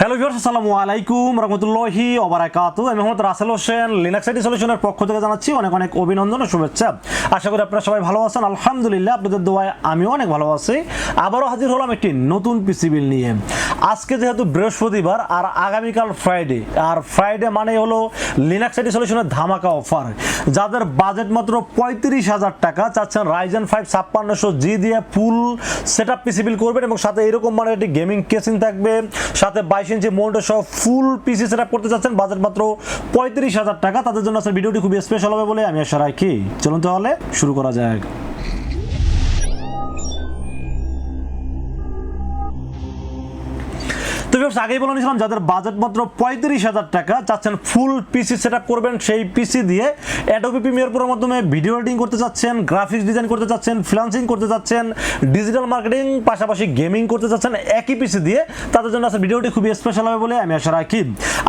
Hello viewers আসসালামু আলাইকুম, রহমতুল্লাহি ওবারাকাতু। আমি মোহাম্মদ রাসেল হোসেন লিনাক্স আইটি সলিউশনের পক্ষ থেকে জানাচ্ছি অনেক অনেক অভিনন্দন ও শুভেচ্ছা। আশা করি আপনারা সবাই ভালো আছেন। আলহামদুলিল্লাহ, আপনাদের দোয়ায় আমিও অনেক ভালো আছি। আবারও হাজির হলাম একটি নতুন পিসি বিল নিয়ে। আজকে যেহেতু বৃহস্পতিবার, আর আগামীকাল ফ্রাইডে আর ফ্রাইডে মানে হলো লিনাক্স আইটি সলিউশনের ধামাকা অফার যাদের বাজেট মাত্র পঁয়ত্রিশ হাজার টাকা, চাচ্ছেন রাইজেন ফাইভ ছাপ্পান্নশো জি দিয়ে ফুল সেট আপ পিসি বিল করবেন এবং সাথে এরকম মানে একটি গেমিং কেসিং থাকবে, সাথে বাইশ ইঞ্চি মোল্ডের সহ ফুল পিসি সেট করতে চাচ্ছেন বাজেট মাত্র পঁয়ত্রিশ হাজার টাকা। তাদের জন্য আসলে ভিডিওটি খুবই স্পেশাল হবে বলে আমি আশা রাখি। চলুন তাহলে শুরু করা যাক। তো ভিউয়ার্স আগেই বলে নিয়েছিলাম, যাদের বাজেট মাত্র পঁয়ত্রিশ হাজার টাকা চাচ্ছেন ফুল পিসি সেট করবেন, সেই পিসি দিয়ে অ্যাডোবি প্রিমিয়ার প্রোর মাধ্যমে ভিডিও এডিটিং করতে চাচ্ছেন গ্রাফিক্স ডিজাইন করতে চাচ্ছেন ফ্রিলান্সিং করতে চাচ্ছেন ডিজিটাল মার্কেটিং পাশাপাশি গেমিং করতে চাচ্ছেন, একই পিসি দিয়ে তাদের জন্য আজকের ভিডিওটি খুবই স্পেশাল হবে বলে আমি আশা রাখি।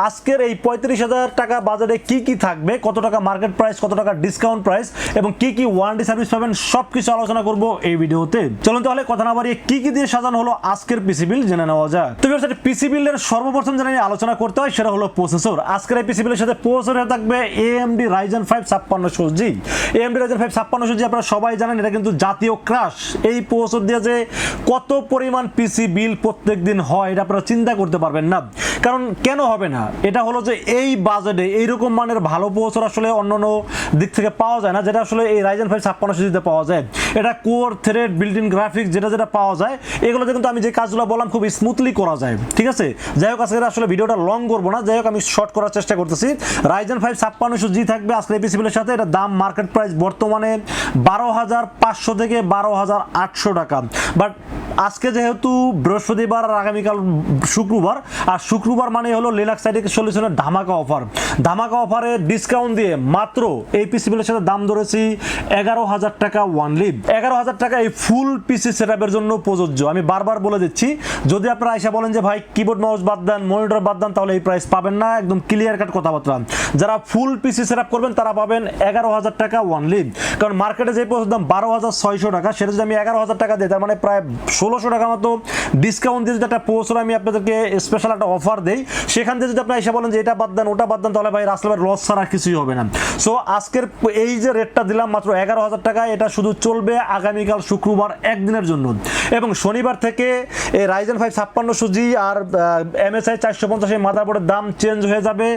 আজকের এই পঁয়ত্রিশ হাজার টাকা বাজারে কি কি থাকবে, কত টাকা মার্কেট প্রাইস কত টাকা ডিসকাউন্ট প্রাইস এবং কি কি ওয়ারেন্টি সার্ভিস পাবেন সব কিছু আলোচনা করব এই ভিডিওতে চলুন তাহলে কথা না বাড়িয়ে কি কি দিয়ে সাজানো হলো আজকের পিসি বিল জেনে নেওয়া যায় তো ভিউয়ার্স পিসি বিলের সর্বপ্রথম যেটা নিয়ে আলোচনা করতে হয় সেটা হলো প্রসেসর। আজকের এই পিসি বিলের সাথে প্রসেসরে থাকবে এএমডি রাইজেন ফাইভ ছাপ্পান্নশো জি। এএমডি রাইজেন ফাইভ ছাপ্পান্নশো জি আপনারা সবাই জানেন, এটা কিন্তু জাতীয় ক্রাশ এই প্রসেসর দিয়ে যে কত পরিমাণ পিসি বিল প্রত্যেক দিন হয়, এটা আপনারা চিন্তা করতে পারবেন না। কারণ কেন হবে না? এটা হলো যে এই বাজেটে এইরকম মানের ভালো প্রসেসর আসলে অন্য অন্য দিক থেকে পাওয়া যায় না, যেটা আসলে এই রাইজেন ফাইভ ছাপ্পান্নশো জিতে পাওয়া যায়। এটা core, thread built in graphics যেটা যেটা পাওয়া যায়, এগুলোতে কিন্তু আমি যে কাজগুলো বললাম খুব স্মুথলি করা যায়। ঠিক আছে? যাই হোক আজকে আসলে ভিডিওটা লং করব না। যাই হোক, আমি শর্ট করার চেষ্টা করতেছি। রাইজেন ফাইভ ছাপ্পান্নশো জি থাকবে আজকে এই পিসিবিলের সাথে। এটা দাম মার্কেট প্রাইস বর্তমানে বারো হাজার পাঁচশো থেকে বারো হাজার আটশো টাকা। বাট আজকে যেহেতু বৃহস্পতিবার আর আগামীকাল শুক্রবার, আর শুক্রবার মানে হলো লিনাক্স সাইডিক সলিউশনের ধামাকা অফার ধামাকা অফারে ডিসকাউন্ট দিয়ে মাত্র এই পিসি বিলের সাথে দাম ধরেছি এগারো হাজার টাকা ওয়ান লিভ এগারো হাজার টাকা এই ফুল পিসি সেট জন্য প্রযোজ্য। আমি বারবার বলে দিচ্ছি, যদি আপনারা এসে বলেন যে, ভাই কিবোর্ড মাউস বাদ দেন মনিটর বাদ দেন, তাহলে এই প্রাইস পাবেন না। একদম ক্লিয়ার কাট কথাবার্তা। যারা ফুল পিসি সেট করবেন, তারা পাবেন এগারো হাজার টাকা ওয়ানলি কারণ মার্কেটে যে প্রসেস দাম বারো হাজার ছয়শো টাকা, সেটা যদি আমি এগারো হাজার টাকা দিই, তার মানে প্রায় ষোলোশো টাকা মতো ডিসকাউন্ট দিয়ে যদি একটা প্রসেসর আমি আপনাদেরকে স্পেশাল একটা অফার দেই, সেখান থেকে যদি আপনারা এসে বলেন যে, এটা বাদ দেন, ওটা বাদ দেন, তাহলে ভাই, রাস্তার লস ছাড়া কিছুই হবে না। সো আজকের এই যে রেটটা দিলাম, মাত্র এগারো হাজার টাকা এটা শুধু চলবে আগামীকাল শুক্রবার একদিনের জন্য। এবং শনিবার থেকে এই রাইজেন ফাইভ ছাপ্পান্নশো জি আর এমএসআই চারশো পঞ্চাশ এই মাদারবোর্ডের দাম চেঞ্জ হয়ে যাবে।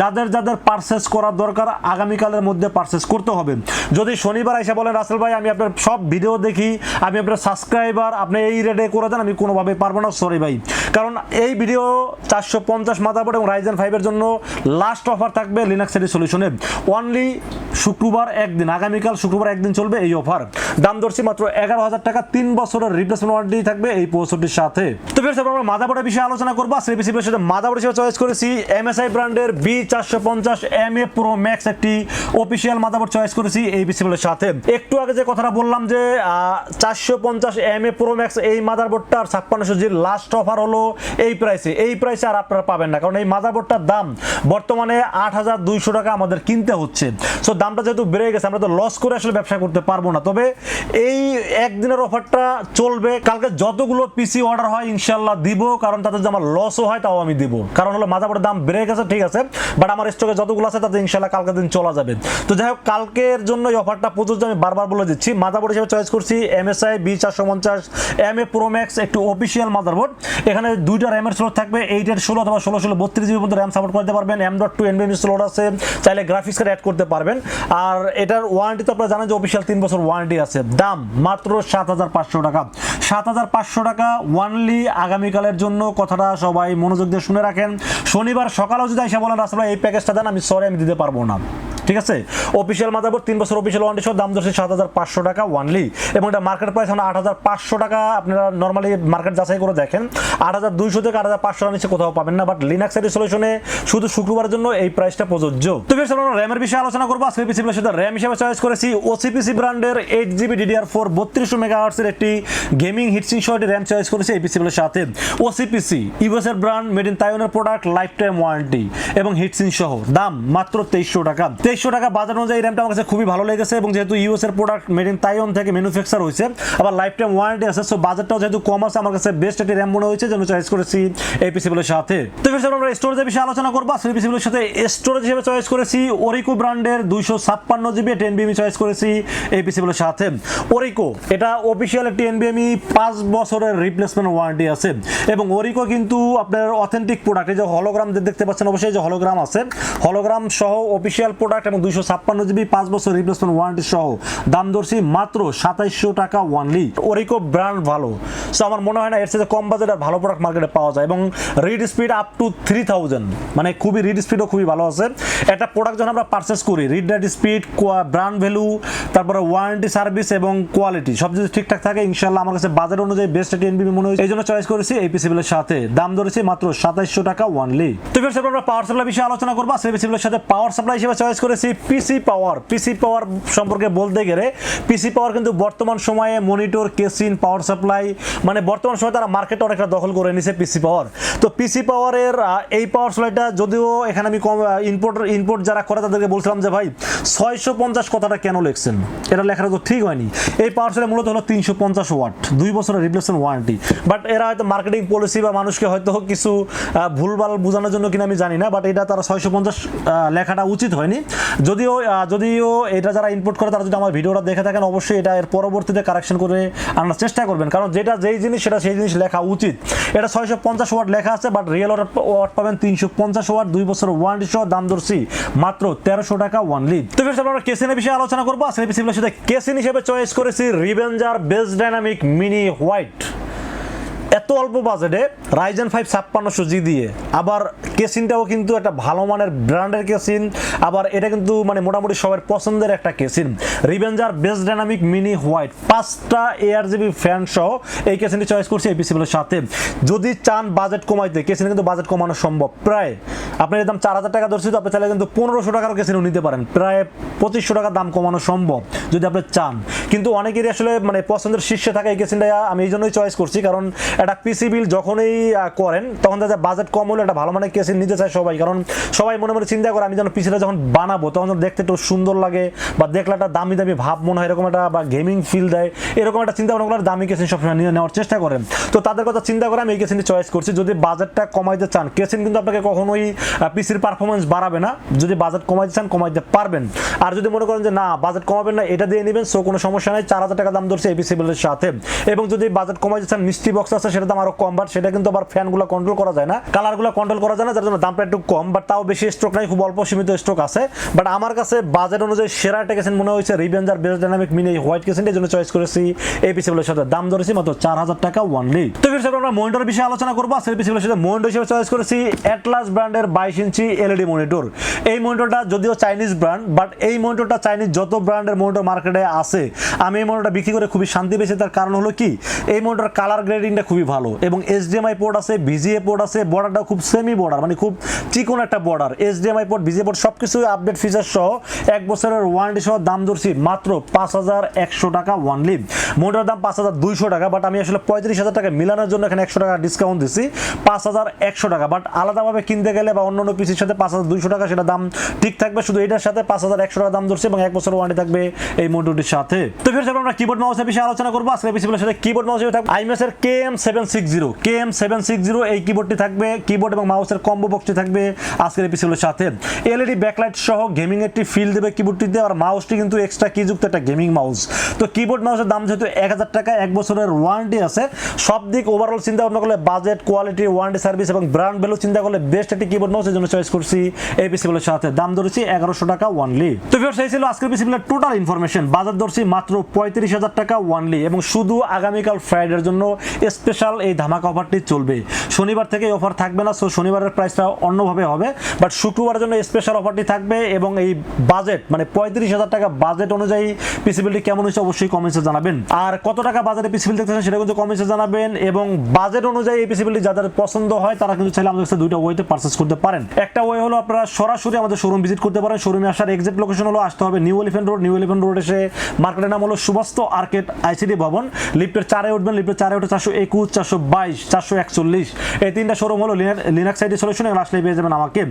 যাদের যাদের পারচেস করার দরকার, আগামীকালের মধ্যে পারচেস করতে হবে। যদি শনিবার এসে বলেন রাসেল ভাই, আমি আপনার সব ভিডিও দেখি, আমি আপনার সাবস্ক্রাইবার আপনি এই রেটে করে দেন, আমি কোনোভাবে পারব না সরি ভাই। কারণ এই ভিডিও চারশো পঞ্চাশ মাদারবোর্ড এবং রাইজেন ফাইভের জন্য লাস্ট অফার থাকবে লিনাক্স এডি সলিউশনে অনলি শুক্রবার একদিন, আগামীকাল শুক্রবার একদিন চলবে এই অফার দাম ধরছি মাত্র এগারো হাজার টাকা। তিন বছরের রিপ্লেসমেন্ট ওয়ারেন্টি থাকবে এই প্রসেসরটির সাথে। তো বেশ আমরা মাদাবোর্ডের বিষয়ে আলোচনা করব। সেই পিসিপির সাথে মাদাবোর্ড হিসেবে চয়েস করেছি। এমএসআই ব্র্যান্ডের বি চারশো পঞ্চাশ এম এ প্রো ম্যাক্স একটি অফিসিয়াল মাদাবোর্ড চয়েস করেছি এই পিসিপির সাথে। একটু আগে যে কথাটা বললাম যে চারশো পঞ্চাশ এম এ প্রো ম্যাক্স এই মাদারবোর্ডটা আর ছাপ্পান্নশো জির লাস্ট অফার হলো এই প্রাইসে এই প্রাইসে আর আপনারা পাবেন না। কারণ এই মাদারবোর্ডটার দাম বর্তমানে আট হাজার দুইশো টাকা আমাদের কিনতে হচ্ছে। সো দামটা যেহেতু বেড়ে গেছে, আমরা তো লস করে আসলে ব্যবসা করতে পারব না। তবে এই একদিনের অফারটা চলবে। কালকে যতগুলো পিসি অর্ডার হয় ইনশাল্লাহ দিব, কারণ তাতে যদি আমার লসও হয়, তাও আমি দিব। কারণ হলো মাদারবোর্ডের দাম বেড়ে গেছে, ঠিক আছে বাট আমার স্টকে যতগুলো আছে, তাতে ইনশাল্লাহ কালকে দিন চলা যাবে। তো যাই হোক, কালকের জন্য এই অফারটা প্রযোজ্য, আমি বারবার বলে দিচ্ছি। মাদারবোর্ড হিসেবে চয়েস করছি এমএসআই বি চারশো পঞ্চাশ এম এ প্রো ম্যাক্স একটু অফিসিয়াল মাদারবোর্ড এখানে দুইটা র্যামের স্লোট থাকবে এইটের ষোলো অথবা ষোলো ষোলো, বত্রিশ জিবি পর্যন্ত র্যাম সাপোর্ট করতে পারবেন। এম ডট টু এনবিএম স্লোট আছে, চাইলে গ্রাফিক্স কার্ড অ্যাড করতে পারবেন। আর এটার ওয়ারেন্টি তো আপনারা জানেন যে অফিসিয়াল তিন বছর ওয়ারেন্টি আছে। দাম মাত্র সাত হাজার পাঁচশো টাকা। সাত হাজার পাঁচশো টাকা ওয়ানলি আগামীকালের জন্য কথাটা সবাই মনোযোগ দিয়ে শুনে রাখেন। শনিবার সকালেও যদি এসে বলেন আসলে এই প্যাকেজটা দেন, আমি সরে, আমি দিতে পারব না। ঠিক আছে? অফিসিয়াল মাদারবোর্ড তিন বছর অফিসিয়াল ওয়ারেন্টি সহ দাম ধরছে সাত হাজার পাঁচশো টাকা ওয়ানলি এবং এটা মার্কেট প্রাইস এখন আট হাজার পাঁচশো টাকা। আপনারা নর্মালি মার্কেট যাচাই করে দেখেন। আট হাজার দুইশো থেকে আট হাজার পাঁচশো নিচে কোথাও পাবেন না বাট লিনাক্স এর সলিউশনে শুধু শুক্রবারের জন্য এই প্রাইসটা প্রযোজ্য। তো বেশ, আমরা র্যামের বিষয়ে আলোচনা করব। আজকে পিসিপির সাথে র্যাম হিসেবে চয়েস করেছি ওসিপিসি ব্র্যান্ডের এইট জিবি ডিডিআর ফোর বত্রিশশো মেগা আর্টসের একটি গেমিং হিটসিং সহ একটি র্যাম চয়েস করেছি এই পিসিপির সাথে। ওসিপিসি ইউএস এর ব্র্যান্ড মেড ইন তাইওয়ানের প্রোডাক্ট লাইফ টাইম ওয়ারেন্টি এবং হিটসিং সহ। দাম মাত্র তেইশশো টাকা। তেইশশো টাকা বাজার অনুযায়ী র্যামটা আমার কাছে খুবই ভালো লেগেছে এবং যেহেতু ইউএস এর প্রোডাক্ট মেড ইন তাইওয়ান থেকে ম্যানুফ্যাকচার হয়েছে, আবার লাইফ টাইম ওয়ারেন্টি আছে সো বাজারটাও যেহেতু কম আছে, আমার কাছে বেস্ট একটি র্যাম মনে হয়েছে জন্য চয়েস করেছি এই পিসিগুলোর সাথে। তো ফির আমরা স্টোরেজের বিষয়ে আলোচনা করব। সেই পিসিগুলোর সাথে স্টোরেজ হিসেবে চয়েস করেছি ওরিকো ব্র্যান্ডের দুইশো ছাপ্পান্ন জিবি টেন বিএমই চয়েস করেছি এই পিসিগুলোর সাথে। ওরিকো এটা অফিসিয়াল একটি এনবিএমই পাঁচ বছরের রিপ্লেসমেন্ট ওয়ারেন্টি আছে। এবং ওরিকো কিন্তু আপনার অথেন্টিক প্রোডাক্ট এই যে হলোগ্রাম দেখতে পাচ্ছেন, অবশ্যই যে হলোগ্রাম আছে। হলোগ্রাম সহ অফিসিয়াল প্রোডাক্ট এবং দুইশো ছাপ্পান্ন জিবি, পাঁচ বছর রিপ্লেসমেন্ট ওয়ারেন্টি সহ। দাম দর্শি মাত্র সাতাইশশো টাকা ওয়ানলি ওরিকো ব্র্যান্ড ভালো। সো আমার মনে হয় না, এর সাথে কম বাজেট আর ভালো প্রোডাক্ট মার্কেটে পাওয়া যায়। এবং read speed up to three thousand মানে খুবই রিড স্পিডও খুবই ভালো আছে। একটা প্রোডাক্ট যখন আমরা পারচেস করি read rate speed brand value তারপরে ওয়ারেন্টি সার্ভিস এবং কোয়ালিটি সব যদি ঠিকঠাক থাকে ইনশাল্লাহ আমার কাছে বাজার অনুযায়ী বেস্ট একটি এনবিবি মনে হয়েছে। এই জন্য চয়েস করেছি এই পিসিবিলের সাথে। দাম ধরেছি মাত্র সাতাইশশো টাকা ওয়ানলি তো আমরা পাওয়ার সাপ্লাই বিষয়ে আলোচনা করব। সেই পিসিবিলের সাথে পাওয়ার সাপ্লাই হিসেবে চয়েস করেছি পিসি পাওয়ার পিসি পাওয়ার সম্পর্কে বলতে গেলে পিসি পাওয়ার কিন্তু বর্তমান সময়ে মনিটর কেসিন পাওয়ার সাপ্লাই মানে বর্তমান সময়ে তারা মার্কেটে অনেকটা দখল করে নিছে পিসি পাওয়ার তো পিসি পাওয়ারের এই পাওয়ার সাপ্লাইটা যদিও এখানে আমি কম ইম্পোর্ট ইম্পোর্ট যারা করে তাদেরকে বলছিলাম যে ভাই ছয়শো পঞ্চাশ কথাটা কেন লিখছেন? এটা লেখাটা তো ঠিক হয়নি। এই পাওয়ার সাপ্লাই মূলত হলো তিনশো পঞ্চাশ ওয়াট দুই বছরের রিপ্লেসমেন্ট ওয়ারেন্টি বাট এরা হয়তো মার্কেটিং পলিসি বা মানুষকে হয়তো কিছু ভুলভাল বোঝানোর জন্য কিনা আমি জানি না বাট এটা তারা ছয়শো পঞ্চাশ লেখাটা উচিত হয়নি। যদিও যদিও এটা যারা ইম্পোর্ট করে, তারা যদি আমার ভিডিওটা দেখে থাকেন, অবশ্যই এটা এর পরবর্তীতে কারেকশন করে আনার চেষ্টা করবেন। কারণ যেটা যেই জিনিস, সেটা সেই জিনিস লেখা উচিত। এটা ছয়শো পঞ্চাশ ওয়াট লেখা আছে বাট রিয়েল ওয়াট পাবেন তিনশো পঞ্চাশ ওয়াট দুই বছর ওয়ারেন্টি সহ দাম ধরছি মাত্র তেরোশো টাকা ওয়ান লিড তো ফির আমরা কেসিনের বিষয়ে আলোচনা করব। আসলে কেসিন হিসেবে চয়েস করেছি Revenger base dynamic mini white অল্প বাজেটে রাইজেন ফাইভ ছাপ্পান্নশো জি দিয়ে। আবার কেসিনটাও কিন্তু একটা ভালো মানের ব্র্যান্ডের কেসিন। আবার এটা কিন্তু মানে মোটামুটি সবার পছন্দের একটা casing. Revenger base dynamic mini white পাঁচটা এয়ার জিবি ফ্যান সহ এই কেসিনটি চয়েস করছি এই পিসিগুলোর সাথে। যদি চান বাজেট কমাইতে, কেসিনে কিন্তু বাজেট কমানো সম্ভব। প্রায় আপনার এর দাম চার হাজার টাকা ধরছি, তো আপনি চাইলে কিন্তু পনেরোশো টাকার কেসিনও নিতে পারেন। প্রায় পঁচিশশো টাকা দাম কমানো সম্ভব, যদি আপনি চান। কিন্তু অনেকেরই আসলে মানে পছন্দের শীর্ষে থাকা এই কেসিনটা আমি এই জন্যই চয়েস করছি, কারণ একটা পিসি বিল যখনই করেন, তখন যায় বাজেট কম হলে একটা ভালো মানের কেসিন নিতে চায় সবাই। কারণ সবাই মনে মনে চিন্তা করে, আমি যখন পিসিটা যখন বানাবো, তখন দেখতে একটু সুন্দর লাগে বা দেখলে একটা দামি দামি ভাব মনে হয়, এরকম একটা বা গেমিং ফিল দেয়, এরকম একটা চিন্তা ভাবনা করে দামি কেসিন সবসময় নিয়ে নেওয়ার চেষ্টা করেন। তো তাদের কথা চিন্তা করে আমি এই কেসিনটি চয়েস করছি। যদি বাজেটটা কমাইতে চান কেসিন কিন্তু আপনাকে কখনোই পিসির পারফরমেন্স বাড়াবে না। যদি বাজেট কমাইতে চান, কমাইতে পারবেন। আর যদি মনে করেন যে না বাজেট কমাবেন না, এটা দিয়ে নেবেন সো কোনো সমস্যা নেই, চার হাজার টাকা দাম ধরছে এপিসি বিলের সাথে। এবং যদি বাজেট কমাইতে চান, মিষ্টি বক্স আছে সেটা দাম আরও কম বাট সেটা কিন্তু আবার ফ্যানগুলো কন্ট্রোল করা যায় না। কালারগুলো কন্ট্রোল করা যায় না, যার জন্য দামটা একটু কম বাট তাও বেশি স্ট্রোক নাই, খুব অল্প সীমিত স্ট্রোক আছে। বাট আমার কাছে বাজেট অনুযায়ী সেরা একটা কেসেন মনে হয়েছে Revenger base dynamic mini white casing এই জন্য চয়েস করেছি এই পিসিগুলোর সাথে। দাম ধরেছি মাত্র চার হাজার টাকা ওয়ানলি তো ফির আমরা মনিটর বিষয়ে আলোচনা করব। সেই পিসিগুলোর সাথে মনিটর হিসেবে চয়েস করেছি অ্যাটলাস ব্র্যান্ডের বাইশ ইঞ্চি এলইডি মনিটর এই মনিটরটা যদিও চাইনিজ ব্র্যান্ড বাট এই মনিটরটা চাইনিজ যত ব্র্যান্ডের মনিটর মার্কেটে আছে, আমি এই মনিটরটা বিক্রি করে খুবই শান্তি পেয়েছি। তার কারণ হলো কি? এই মনিটর কালার গ্রেডিংটা খুবই ভালো। এবং এইচডিএমআই পোর্ট আছে ভিজিএ পোর্ট আছে বর্ডারটা খুব সেমি বর্ডার মানে খুব চিকন একটা border HDMI port VGA port সব কিছু আপডেট ফিচার সহ এক বছরের ওয়ারেন্টি সহ দাম ধরছি মাত্র পাঁচ হাজার একশো টাকা ওয়ান লিভ মনিটরের দাম পাঁচ হাজার দুইশো টাকা বাট আমি আসলে পঁয়ত্রিশ হাজার টাকা মিলানোর জন্য এখানে একশো টাকা ডিসকাউন্ট দিচ্ছি পাঁচ হাজার একশো টাকা। বাট আলাদাভাবে কিনতে গেলে বা অন্য অন্য পিসির সাথে পাঁচ হাজার দুইশো টাকা সেটা দাম ঠিক থাকবে, শুধু এটার সাথে পাঁচ হাজার একশো টাকা দাম ধরছে এবং এক বছর ওয়ারেন্টি থাকবে এই মোটরটির সাথে। তো ফির আমরা কিবোর্ড মাউসের বিষয়ে আলোচনা করব। আজকে পিসিগুলোর সাথে কিবোর্ড মাউস থাকবে। আইএমএস এর K M seven six zero K M seven six zero এই কিবোর্ডটি থাকবে কিবোর্ড এবং মাউসের কম্বো বক্সটি থাকবে আজকের এপিসোডের সাথে। এলইডি ব্যাকলাইট সহ গেমিং একটি ফিল দেবে কিবোর্ডটিতে আর মাউসটি কিন্তু এক্সট্রা কিযুক্ত একটা গেমিং মাউস তো কিবোর্ড মাউসের দাম যেহেতু এক হাজার টাকা, এক বছরের ওয়ারেন্টি আছে। সব দিক ওভারঅল চিন্তা ভাবনা করলে বাজেট কোয়ালিটি ওয়ারেন্টি সার্ভিস এবং ব্র্যান্ড ভ্যালু চিন্তা করলে বেস্ট একটি কিবোর্ড মাউসের জন্য চয়েস করছি এই পিসিগুলোর সাথে। দাম ধরেছি এগারোশো টাকা ওয়ানলি তো ভিউয়ার্স এই ছিল আজকের পিসিগুলোর টোটাল ইনফরমেশন বাজার ধরছি মাত্র পঁয়ত্রিশ হাজার টাকা ওয়ানলি এবং শুধু আগামীকাল ফ্রাইডের জন্য স্পেশাল এই ধামাকা অফারটি চলবে। শনিবার থেকে এই অফার থাকবে না সো শনিবারের প্রাইসটা অন্যভাবে হবে। বাট শুক্রবারের জন্য স্পেশাল অফারটি থাকবে এবং এই বাজেট মানে পঁয়ত্রিশ হাজার টাকা বাজেট অনুযায়ী পিসিবিলিটি কেমন হয়েছে অবশ্যই কমেন্টসে জানাবেন। আর কত টাকা বাজারে পিসিবিলিটি দেখতেছেন সেটা কিন্তু কমেন্টসে জানাবেন এবং বাজেট অনুযায়ী এই পিসিবিলিটি যাদের পছন্দ হয়, তারা কিন্তু চাইলে আমাদের কাছে দুইটা ওয়েতে পারচেস করতে পারেন। একটা ওয়ে হলো আপনারা সরাসরি আমাদের শোরুম ভিজিট করতে পারেন। শোরুমে আসার এক্সাক্ট লোকেশন হলো, আসতে হবে New Elephant Road New Elephant Road এসে মার্কেটের নাম হলো সুবাস্ত আর্কেট আইসিডি ভবন। লিফটের চারে উঠবেন লিফটের চারে উঠে চারশো একুশ চারশো বাইশ, চারশো একচল্লিশ। এই তিনটা শোরুম হলো লিনাক্স সলিউশন এগুলো আসলে পেয়ে যাবেন আমাকে।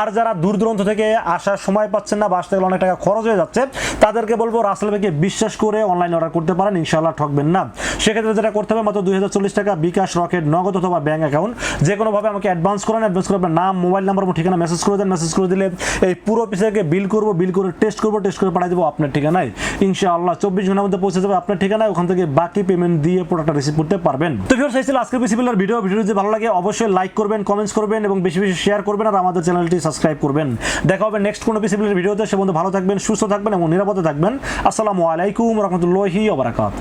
আর যারা দূর দূরান্ত থেকে আসার সময় পাচ্ছেন না বাস থেকে অনেক টাকা খরচ হয়ে যাচ্ছে, তাদেরকে বলব রাসেল ভাইকে বিশ্বাস করে অনলাইন অর্ডার করতে পারেন ইনশাল্লাহ ঠকবেন না। সেক্ষেত্রে যেটা করতে হবে, মাত্র দুই টাকা বিকাশ রকেট, নগদ অথবা ব্যাঙ্ক অ্যাকাউন্ট যে কোনোভাবে আমাকে অ্যাডভান্স করেন অ্যাডভান্স করে নাম মোবাইল নাম্বার এবং ঠিকানা মেসেজ করে দেন মেসেজ করে দিলে এই পুরো পিসেকে বিল করব বিল করে টেস্ট করব টেস্ট করে পাঠিয়ে দেবো আপনার ঠিকানায়। ইনশাআল্লাহ চব্বিশ ঘণ্টার মধ্যে পৌঁছে যাবে আপনার ঠিকানায়, ওখান থেকে বাকি পেমেন্ট দিয়ে প্রোডাক্টটা রিসিভ করতে পারবেন। তো এই ছিল আজকের বিসিপিলার ভিডিও ভিডিও যদি ভালো লাগে অবশ্যই লাইক করবেন কমেন্টস করবেন এবং বেশি বেশি শেয়ার করবেন আর আমাদের চ্যানেলটি সাবস্ক্রাইব করবেন। দেখা হবে নেক্সট কোনো পিসি বিল্ডার ভিডিওতে। সে বন্ধু ভালো থাকবেন, সুস্থ থাকবেন এবং নিরাপদে থাকবেন। আসসালামু আলাইকুম রহমতুল্লাহি ওবরাকাত